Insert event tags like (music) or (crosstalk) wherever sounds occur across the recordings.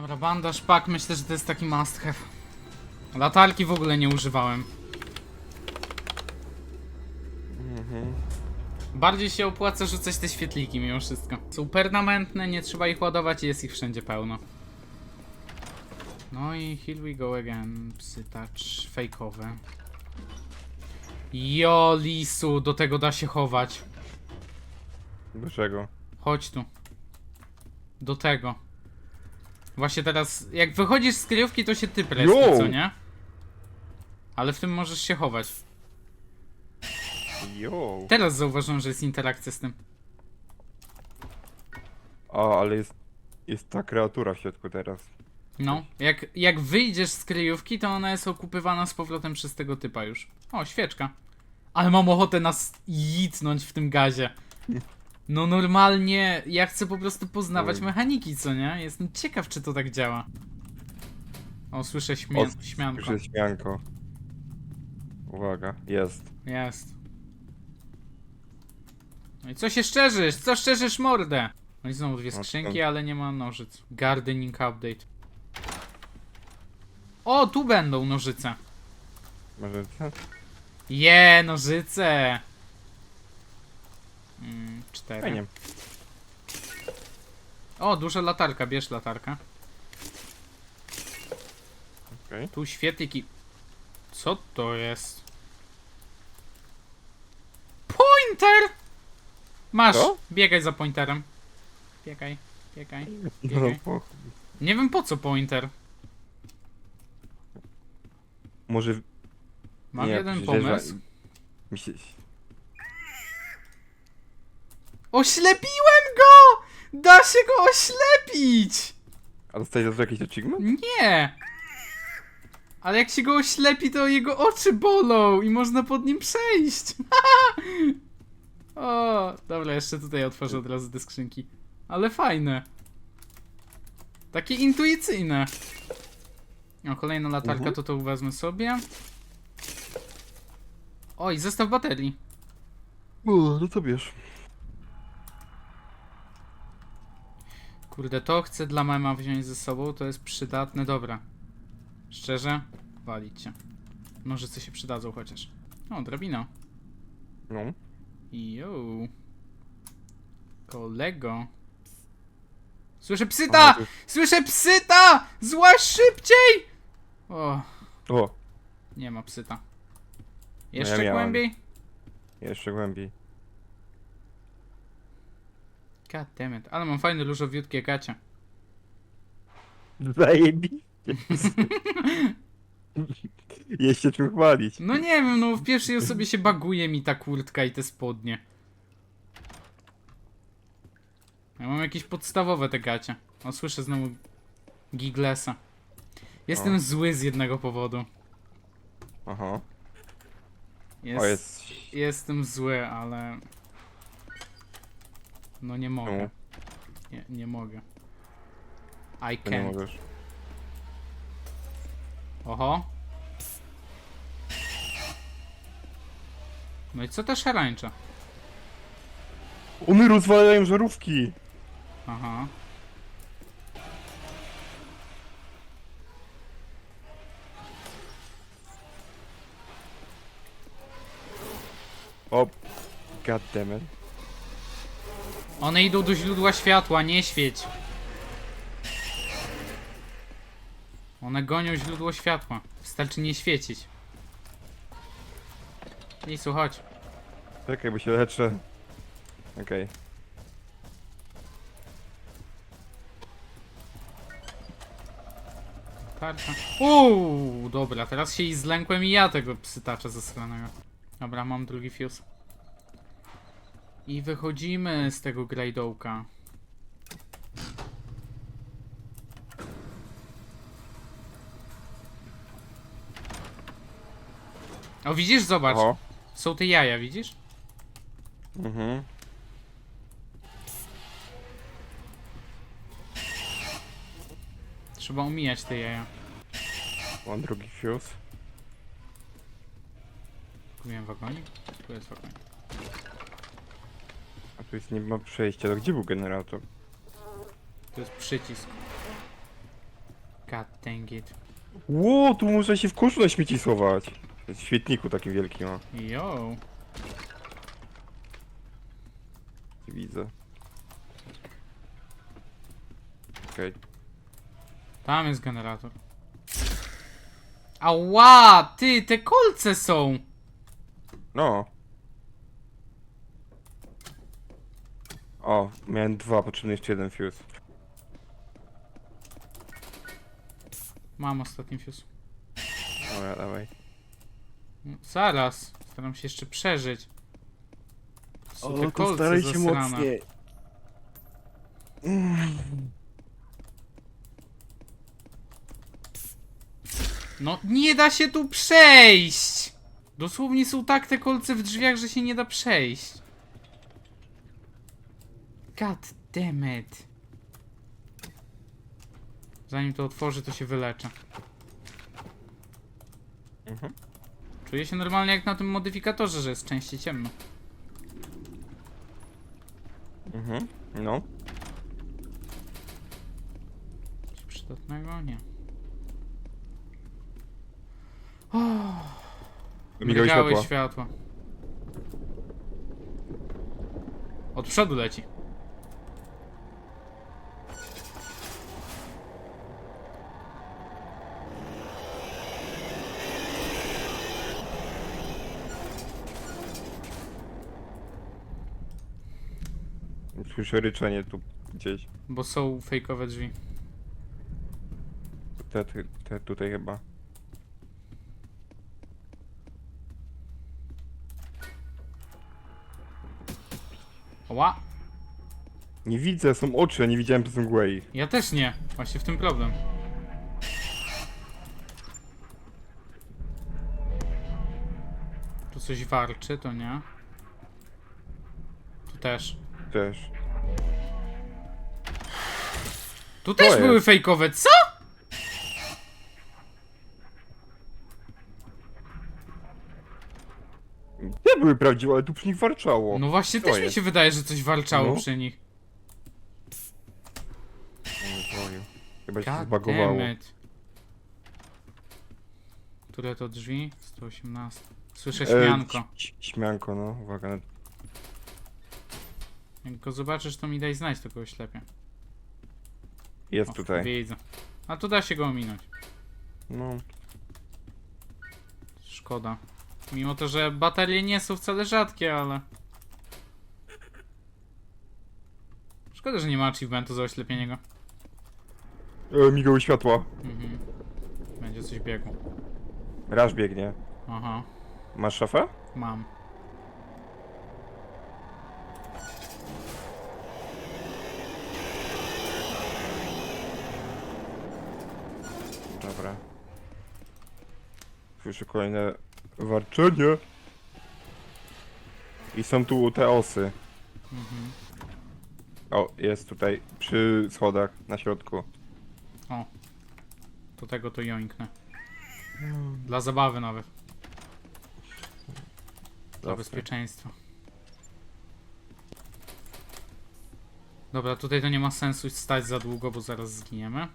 Dobra, bandaż, pak, myślę, że to jest taki must have. Latarki w ogóle nie używałem. Bardziej się opłaca rzucać te świetliki mimo wszystko. Są permanentne, nie trzeba ich ładować i jest ich wszędzie pełno. No i here we go again. Psy touch fejkowe. Jo, lisu, do tego da się chować. Do czego? Chodź tu. Do tego. Właśnie teraz, jak wychodzisz z kryjówki, to się ty preski, Yo! co nie? Ale w tym możesz się chować. Jo. Teraz zauważyłem, że jest interakcja z tym. A, ale jest... Jest ta kreatura w środku teraz. No, jak, jak wyjdziesz z kryjówki, to ona jest okupywana z powrotem przez tego typa już. O, świeczka. Ale mam ochotę nas jitnąć w tym gazie. (laughs) No normalnie, ja chcę po prostu poznawać mechaniki, co nie? Jestem ciekaw, czy to tak działa. O, słyszę śmie O, śmianko. Słyszę śmianko. Uwaga, jest. Jest. No i co się szczerzysz? Co szczerzysz mordę? No i znowu dwie No, skrzynki, to- ale nie ma nożyc. Gardening update. O, tu będą nożyce. Może... Je, nożyce! Mm, cztery. Fajnie. O, duża latarka, bierz latarkę. Okej. Tu świetlik i... Co to jest? Pointer! Masz, Co? biegaj za pointerem. Biegaj, biegaj. (laughs) No, Biegaj. po... Nie wiem po co pointer. Może... Mam nie, jeden przecież- pomysł. Mi się... Oślepiłem go! Da się go oślepić! A dostałeś za to jakiś achievement? Nie! Ale jak się go oślepi, to jego oczy bolą i można pod nim przejść. (laughs) o, dobra, jeszcze tutaj otworzę od razu te skrzynki. Ale fajne. Takie intuicyjne. O, kolejna latarka, Mhm. to to wezmę sobie. Oj, zestaw baterii. O, no to bierz. Kurde, to chcę dla mema wziąć ze sobą, to jest przydatne, dobra. Szczerze? Walić cię. Nożyce się przydadzą chociaż. O, drabina. No. Jo. Kolego. Słyszę psyta! Słyszę psyta! Złaź szybciej! O, O, nie ma psyta. No Jeszcze miałem. głębiej? jeszcze głębiej. God damn it. Ale mam fajne różowiutkie gacie. Zajebiście. (laughs) Jest się czym chwalić. No nie wiem, no w pierwszej osobie się baguje mi ta kurtka i te spodnie. Ja mam jakieś podstawowe te gacie. O, słyszę znowu Giglesa. Jestem O. zły z jednego powodu. Aha. Jest, O, jest... Jestem zły, ale... No nie mogę. Nie, nie mogę. I To nie can't. możesz. Oho. No i co ta szarańcza? One rozwalają żarówki! Aha. O, god damn it. One idą do źródła światła, nie świeć. One gonią źródło światła. Wystarczy nie świecić. Lisu, chodź. Czekaj, bo się leczę. Okej. Tarcza. Uuu, dobra, teraz się i zlękłem i ja tego psytacza zasranego. Dobra, mam drugi fuse. I wychodzimy z tego grajdołka. O, widzisz? Zobacz. Są te jaja, widzisz? Mhm. Trzeba omijać te jaja. Mam drugi fuse. Kupiłem wagonik? Tu jest wagonik. Tu jest nie ma przejścia. To gdzie był generator? Tu jest przycisk. God dang it. Ło, tu można się w koszu na śmieci schować. W świetniku takim wielkim, o. Yo. Widzę. Okej. Tam jest generator. Ała, ty, te kolce są. No. O, miałem dwa, potrzebny jeszcze jeden fuse. Mam ostatni fuse. Dobra, dawaj. No, Zaraz, staram się jeszcze przeżyć. Są te to kolce staraj się zasrane. mocniej. No nie da się tu przejść! Dosłownie są tak te kolce w drzwiach, że się nie da przejść. God damn it. Zanim to otworzy, to się wyleczę. Mhm. Czuję się normalnie jak na tym modyfikatorze, że jest częściej ciemno. Mhm. No. Coś przydatnego? Nie. Migały Migały światła. Od przodu leci. Słyszę ryczenie tu gdzieś. Bo są fejkowe drzwi. Te, te, te tutaj chyba. Ła! Nie widzę, są oczy, a nie widziałem przez mgłę ich. Ja też nie. Właśnie w tym problem. Tu coś warczy, to nie. Tu też. Też. Tu też jest? były fejkowe, co? Nie były prawdziwe, ale tu przy nich warczało. No właśnie To też mi jest. się wydaje, że coś warczało No. przy nich. O. Chyba się God zbagowało. damn it. Które to drzwi? 118. Słyszę E, śmianko. ś- Śmianko, no. Uwaga. Jak go zobaczysz, to mi daj znać, to go oślepię. Jest tutaj. Widzę. A tu da się go ominąć. No. Szkoda. Mimo to, że baterie nie są wcale rzadkie, ale... Szkoda, że nie ma achievementu za oślepienie go. E, migały światła. Mhm. Będzie coś biegło. Raż biegnie. Aha, Masz szafę? mam. Dobra. Słyszę kolejne warczenie. I są tu te osy. Mhm. O, jest tutaj przy schodach na środku. O. Do tego to joinknę. Dla zabawy nawet. Dla bezpieczeństwa. Dobra, tutaj to nie ma sensu stać za długo, bo zaraz zginiemy.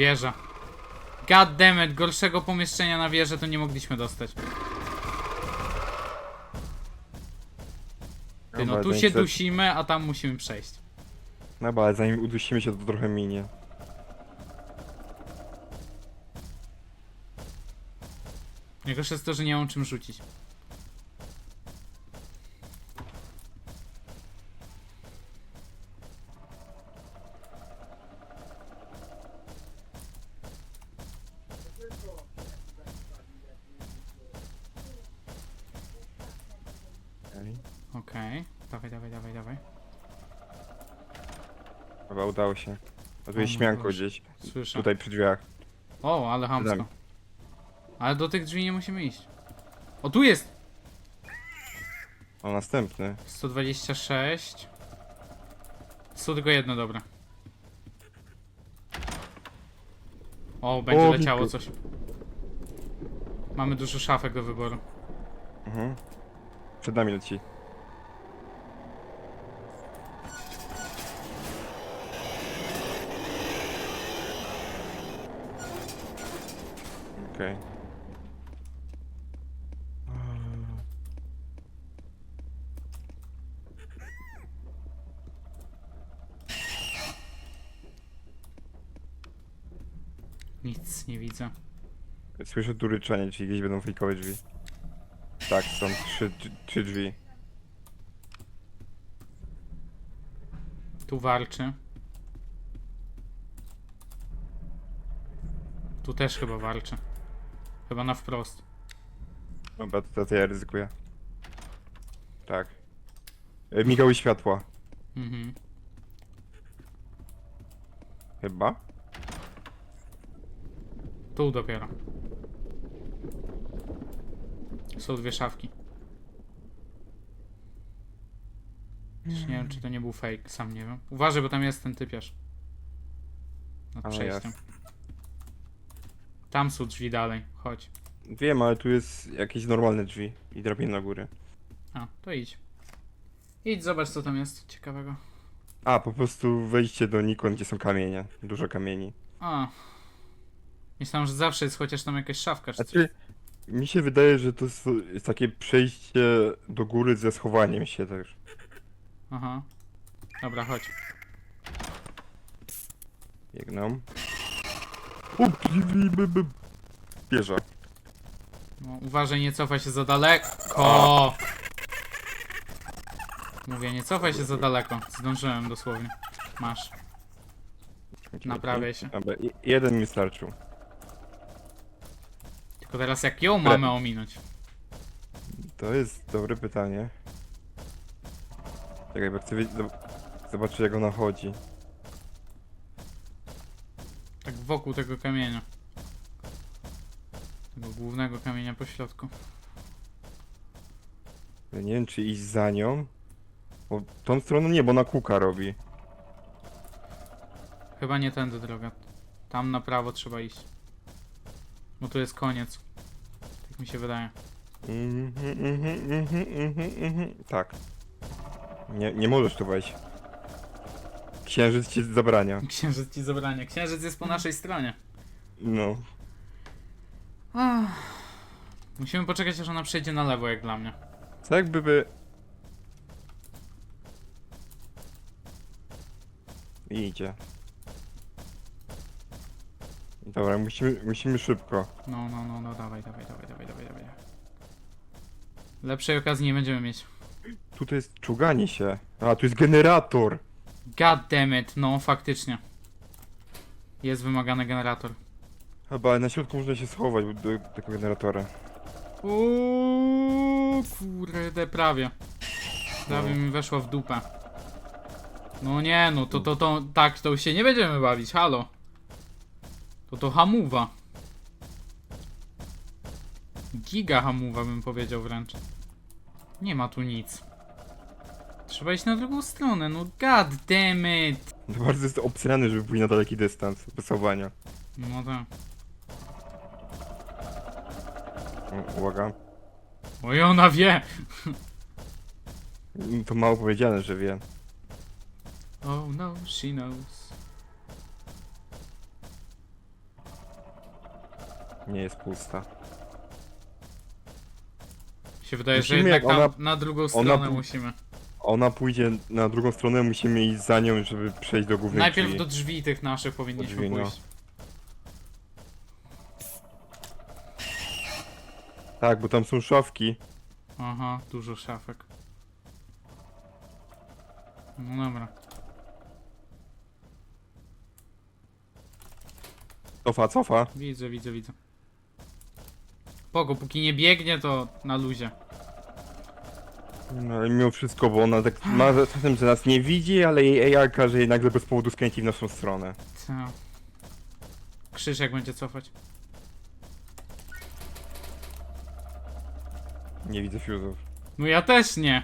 Wieża. God damn it, gorszego pomieszczenia na wieżę to nie mogliśmy dostać. Ty, no tu się dusimy, a tam musimy przejść. No bo ale zanim udusimy się to trochę minie. Najgorsze jest to, że nie mam czym rzucić. A tu O jest mój śmianko gdzieś. Słyszę. Tutaj przy drzwiach. O, ale hamsko. Ale do tych drzwi nie musimy iść. O, tu jest! O, następny. 126. Są tylko jedno, dobra. O, będzie O, leciało Miku. coś. Mamy dużo szafek do wyboru. Mhm. Przed nami leci. Okej. Nic nie widzę. Słyszę tu ryczenie, czyli gdzieś będą fejkowe drzwi. Tak, są trzy, trzy drzwi. Tu walczy. Tu też chyba walczy. Chyba na wprost. Dobra, to, to ja ryzykuję. Tak. E, Migały światła. Mhm. Chyba? Tu dopiero. Są dwie szafki. Już nie wiem, czy to nie był fake, sam nie wiem. Uważaj, bo tam jest ten typiarz. Nad A, no przejściem. jest. Tam są drzwi dalej, chodź. Wiem, ale tu jest jakieś normalne drzwi i drabina na górę. A, to idź. Idź, zobacz co tam jest ciekawego. A, po prostu wejście do Nikon, gdzie są kamienie. Dużo kamieni. A. Myślałem, że zawsze jest chociaż tam jakaś szafka czy coś. Znaczy, mi się wydaje, że to jest, jest takie przejście do góry ze schowaniem się też. Aha. Dobra, chodź. Biegną. Bierze. No, uważaj, nie cofaj się za daleko. Mówię, nie cofaj się za daleko. Zdążyłem dosłownie. Masz. Naprawiaj się. Jeden mi starczył. Tylko teraz jak ją mamy ominąć? To jest dobre pytanie. Czekaj, bo chcę wiedzieć, zob- zobaczyć jak ona chodzi. Tak wokół tego kamienia. Tego głównego kamienia po środku. Ja nie wiem, czy iść za nią. Bo tą stroną nie, bo ona kuka robi. Chyba nie tędy droga. Tam na prawo trzeba iść. Bo tu jest koniec. Tak mi się wydaje. Mhm, mhm, mhm, mhm, mhm. Tak. Nie, nie możesz tu wejść. Księżyc ci zabrania. Księżyc ci zabrania. Księżyc jest po naszej stronie. No. Ach. Musimy poczekać aż ona przejdzie na lewo jak dla mnie. Co jakby by... Idzie. Dobra, musimy, musimy szybko. No, no, no, no, dawaj, dawaj, dawaj, dawaj, dawaj, dawaj. Lepszej okazji nie będziemy mieć. Tutaj jest czuganie się. A, tu jest generator. God damn it, no faktycznie. Jest wymagany generator. Chyba na środku można się schować do tego generatora. Uuu, kurde, prawie. Prawie mi weszła w dupę. No nie, no to, to, to, tak, to się nie będziemy bawić, halo. To to hamuwa. Giga hamuwa bym powiedział wręcz. Nie ma tu nic. Trzeba iść na drugą stronę, no god damn it. To bardzo jest obsrany, żeby pójść na daleki dystans wysuwania. No tak. U- Uwaga. Oj, ona wie. Mm, (laughs) To mało powiedziane, że wie. Oh no, she knows. Nie jest pusta. się wydaje, że Musimy, jednak jak tam ona- na drugą ona stronę pu- musimy. Ona pójdzie na drugą stronę, musimy iść za nią, żeby przejść do głównej Najpierw drzwi. do drzwi tych naszych powinniśmy drzwi, no. pójść. Tak, bo tam są szafki. Aha, dużo szafek. No dobra. Cofa, cofa. Widzę, widzę, widzę. Pogo, póki nie biegnie, to na luzie. No, ale mimo wszystko, bo ona tak ma czasem, że nas nie widzi, ale jej AI każe jej nagle bez powodu skręcić w naszą stronę. Co? Krzyż jak będzie cofać. Nie widzę fuzów. No ja też nie.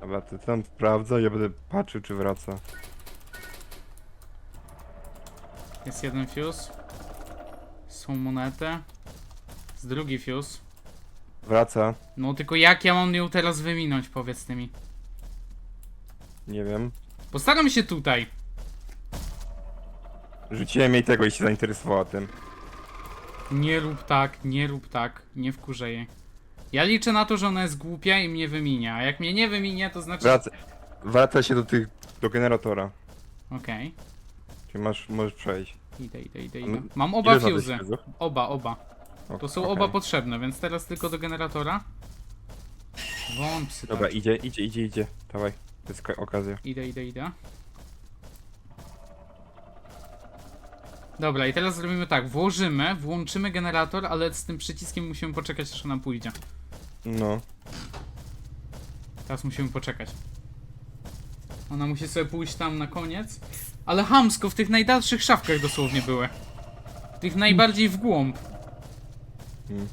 Dobra, ty tam sprawdza, ja będę patrzył, czy wraca. Jest jeden fuse. Są monety. Z drugi fuse. Wraca, No tylko jak ja mam ją teraz wyminąć, powiedz ty mi. nie wiem. Postaram się tutaj. Rzuciłem jej tego i się zainteresowała tym. Nie rób tak, nie rób tak, nie wkurzę jej. Ja liczę na to, że ona jest głupia i mnie wymienia, a jak mnie nie wyminie, to znaczy... Wraca, wraca się do tych, do generatora. Okej, Czyli masz, możesz przejść. idę, idę, idę, idę. Mam oba ile zadać fuzy. fuzów? Oba, oba. To są okej. oba potrzebne, więc teraz tylko do generatora. Wąpsy, Dobra, tak. idzie, idzie, idzie, idzie. Dawaj, to jest ka- okazja. Idę, idę, idę. Dobra, i teraz zrobimy tak. Włożymy, włączymy generator, ale z tym przyciskiem musimy poczekać, aż ona pójdzie. No. Teraz musimy poczekać. Ona musi sobie pójść tam na koniec. Ale hamsko, w tych najdalszych szafkach dosłownie były. W tych najbardziej w głąb. Mm.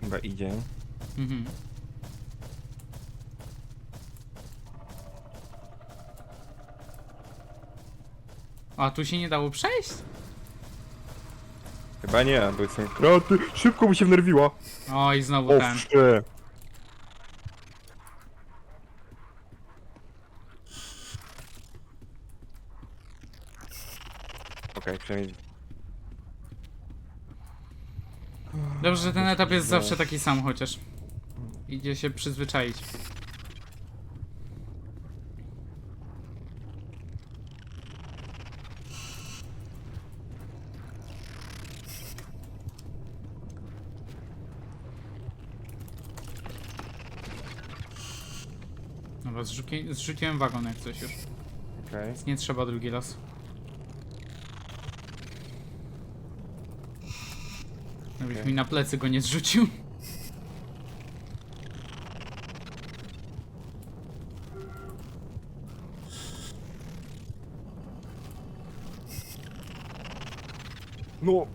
Chyba idzie. Mhm. A tu się nie dało przejść? Chyba nie, bo jestem kraty. Szybko mu się wnerwiła. Oj, znowu O, ten. wszy. Okej, przynajmniej Dobrze, że ten etap jest zawsze taki sam chociaż. Idzie się przyzwyczaić. Dobra, zrzuci zrzuciłem wagon jak coś już. Okej. Więc nie trzeba drugi raz. Żebyś mi na plecy go nie zrzucił. No.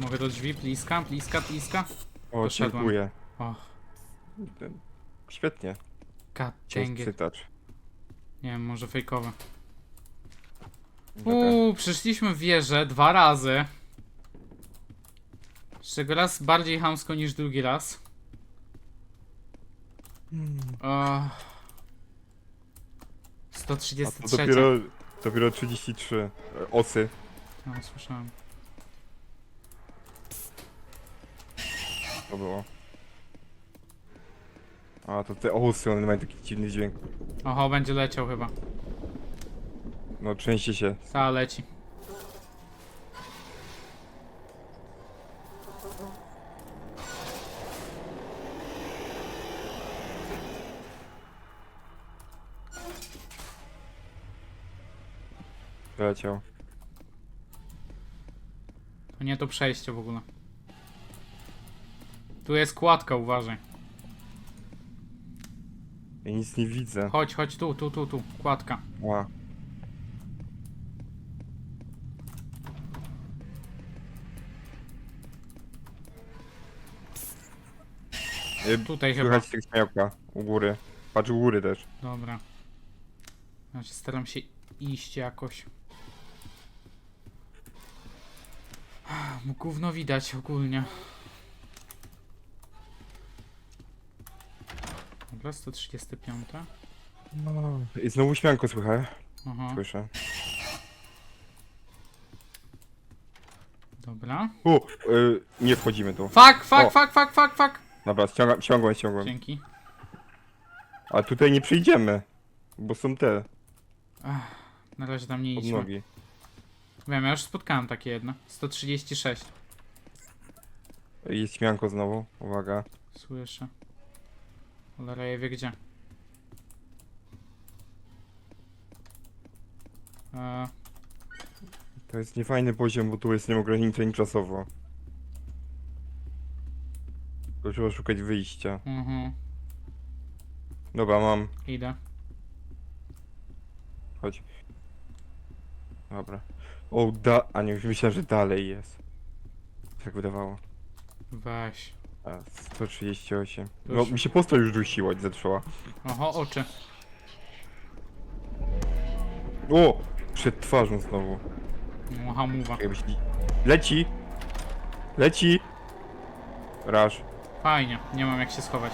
Mogę do drzwi, pliska, pliska, pliska. O, Poszedłem. dziękuję. Och, Ten- Świetnie. it. cytacz. Nie wiem, może fejkowe. Uuu, przyszliśmy w wieżę dwa razy. Z czego raz bardziej hamsko niż drugi raz. A 133. to dopiero, dopiero 33 e, osy. No, słyszałem. To było. A, to te osy, one mają taki dziwny dźwięk. Oho, będzie leciał chyba. No, trzęsie się. Ta leci. Leciał. To nie to przejście w ogóle. Tu jest kładka, uważaj. Ja nic nie widzę. Chodź, chodź tu, tu, tu, tu. Kładka. Ła. E, Tutaj chyba. Słychać tych śmiałka u góry. Patrz u góry też. Dobra. Znaczy staram się iść jakoś. Bo Gówno widać ogólnie. Dobra, 135. I znowu śmianko słychać. Aha, Słyszę. dobra. U, y, nie wchodzimy tu. Fuck, fuck, O. fuck, fuck, fuck, fuck! Dobra, ściągam, ściągłem, ściągłem. Dzięki. A tutaj nie przyjdziemy. Bo są te Na razie tam nie idźmy. nogi. Wiem, ja już spotkałem takie jedno. 136. Jest śmianko znowu. Uwaga. Słyszę. Cholera je wie gdzie. Eee, To jest niefajny poziom, bo tu jest nieograniczeń czasowo. To trzeba szukać wyjścia. mhm, Dobra, mam. idę. Chodź. Dobra. O, da... A nie, już myślałem, że dalej jest. Tak wydawało. Weź. A, 138. No, mi się postać już dusiła, zaczęła. Oho, oczy. O! Przed twarzą znowu. No, hamuwa. Jakbyś... Leci! Leci! Raż. Fajnie, nie mam jak się schować.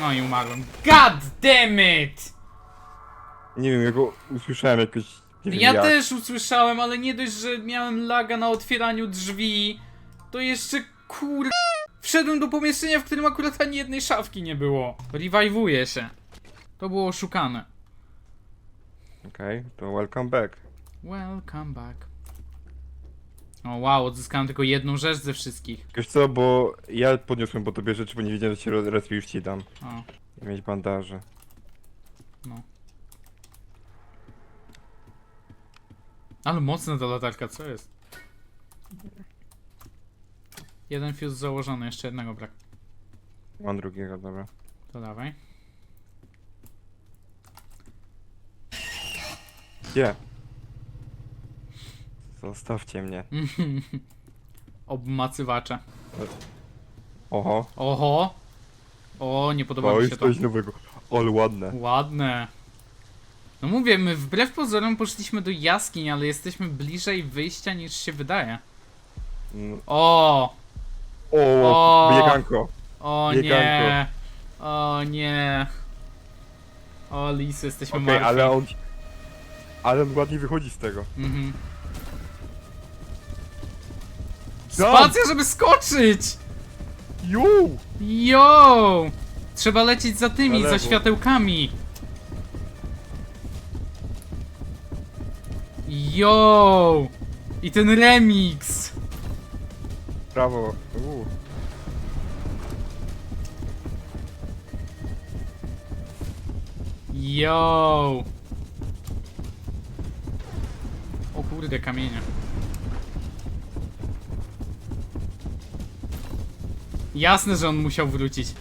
No i umarłem. God damn it! Nie wiem, ja go usłyszałem jakoś... Nie wiem Ja jak. też usłyszałem, ale nie dość, że miałem laga na otwieraniu drzwi, to jeszcze kur... Wszedłem do pomieszczenia, w którym akurat ani jednej szafki nie było. Rewajwuję się. To było oszukane. Okej, to welcome back. Welcome back. O wow, odzyskałem tylko jedną rzecz ze wszystkich. Wiesz co, bo ja podniosłem po tobie rzeczy, bo nie wiedziałem, że cię respi już ci dam. O, I mieć bandaże. no. Ale mocna ta latarka, co jest? Jeden fuse założony, jeszcze jednego brak. Mam drugiego, dobra. To dawaj. Gdzie? Zostawcie mnie. (laughs) Obmacywacze. Oho, Oho! O, nie podoba mi się to. coś nowego. Ale ładne. Ładne. No mówię, my wbrew pozorom poszliśmy do jaskiń, ale jesteśmy bliżej wyjścia niż się wydaje. Mm, O! O, O. bieganko. O Bieganko. nie! O nie! O lisy, jesteśmy Okej, martwi. ale on... Ale on ładnie wychodzi z tego. Mhm. Dam. Spacja, żeby skoczyć! Ju! Yo! Trzeba lecieć za tymi, Na za lewo. światełkami. Yo! I ten remix! Brawo. U. Yo! O kurde, kamienie. Jasne, że on musiał wrócić.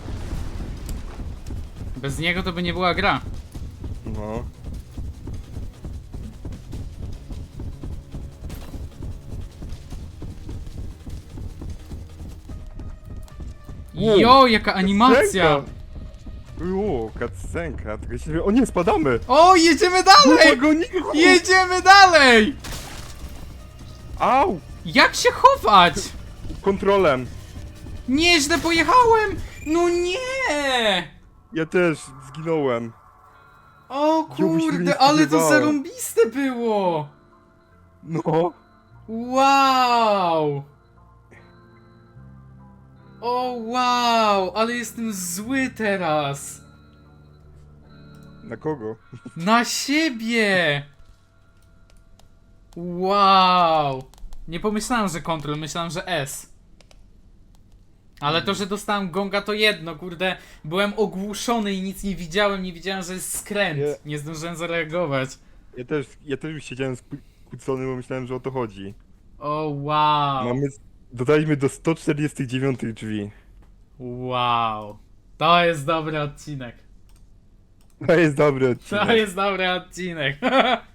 Bez niego to by nie była gra. No. Jo, jaka animacja! Cutscenka. U, cutscenka. Tylko się... O nie, spadamy! O, jedziemy dalej! Wagoniku! Jedziemy dalej! Au! Jak się chować? Kontrolem. Nieźle pojechałem! No nie! Ja też zginąłem. O byś nie kurde, ale to spodziewało. zarąbiste było! No. Wow! O wow, ale jestem zły teraz! Na kogo? Na siebie! Wow! Nie pomyślałem, że kontrol, myślałem, że S. Ale to, że dostałem gonga to jedno, kurde. Byłem ogłuszony i nic nie widziałem, nie widziałem, że jest skręt. Nie. Nie zdążyłem zareagować. Ja też, ja też siedziałem skłócony, bo myślałem, że o to chodzi. O wow! Mamy... Dodaliśmy do 149 drzwi. Wow! To jest dobry odcinek. To jest dobry odcinek. To jest dobry odcinek. (laughs)